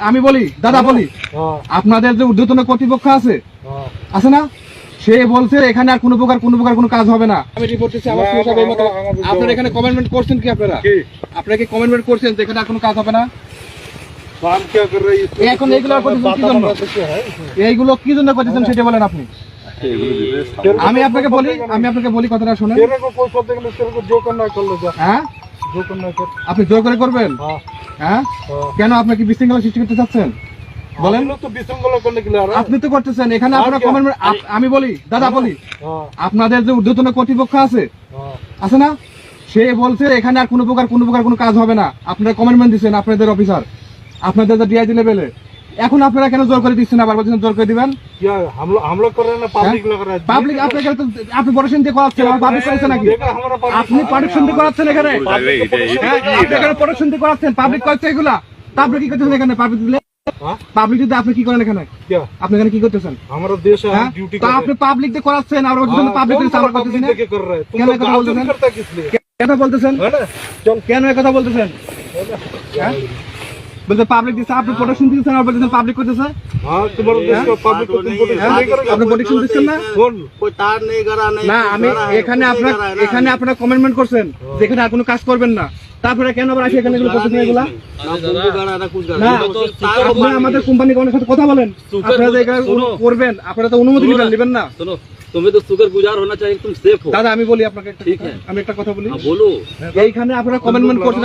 আমি বলি দাদা বলি আপনাদের যে উর্ধ্বতন কর্তৃপক্ষ আছে আছে না? সে বলছে এখানে আর কোন প্রকার কোন প্রকার কোন কাজ হবে না। আপনার এখানে কমেন্টমেন্ট করছেন কি আপনারা? আপনাকে কমেন্টমেন্ট করছেন যেখানে আর কোনো কাজ হবে না? এইগুলো কি জন্য করতেছেন সেটা বলেন আপনি। আমি আপনাকে বলি আমি আপনাকে বলি কথাটা শুনেন। হ্যাঁ? আপনি জোর করে করবেন? হ্যাঁ? কেন আপনি কি বিশৃঙ্খলা সৃষ্টি করতে চাচ্ছেন? বলেন। আপনি তো করতেছেন। এখানে আপনার কমেন্ট আমি বলি দাদা বলি। হ্যাঁ। আপনাদের যে ঊর্ধ্বতন কর্তৃপক্ষ আছে হ্যাঁ। আছে না? সে বলছে এখানে আর কোনো প্রকার কোনো প্রকার কোনো কাজ হবে না। আপনারা কমেন্টমেন্ট দিচ্ছেন আপনাদের অফিসার আপনাদের তো ডিআইজি লেভেলে এখন আপনারা কেন জোর করে দিচ্ছেন আবার বলছেন জোর করে দিবেন? না পাবলিক হ্যাঁ? আপনাকে আপনি করাচ্ছেন পাবলিক নাকি? আপনি করাচ্ছেন এখানে? হ্যাঁ? পাবলিক পাবলিক আপনি কি করেন এখানে? আপনি এখানে কি করতেছেন? হ্যাঁ? আপনি পাবলিক দিয়ে করাচ্ছেন আর পাবলিক কেন কথা বলতেছেন? কেন বলতেছেন? কেন কথা বলতেছেন? বলতে পাবলিক দিছে আপনি প্রোডাকশন দিছে না বলতে পাবলিক করতেছে? হ্যাঁ তোমার উদ্দেশ্য হ্যাঁ? পাবলিক করতেছেন হ্যাঁ? আপনি প্রোডাকশন দিচ্ছেন না? কোন কই তার নেই গড়া নেই না আমি এখানে আপনারা এখানে আপনারা কমেন্টমেন্ট করছেন যেখানে আর কোনো কাজ করবেন না। তারপরে কেন আবার আসি এখানে এগুলো করতেছেন এগুলা? আপনি আমাদের কোম্পানি কনের সাথে কথা বলেন। আপনারা যে এগুলো করবেন আপনারা তো অনুমতি নেবেন না শোনো তুমি তো সুগার গুজার হোনা চাই তুমি সেফ হো দাদা আমি বলি আপনাকে ঠিক হ্যাঁ। আমি একটা কথা বলি। বলো। এইখানে আপনারা কমেন্টমেন্ট করছেন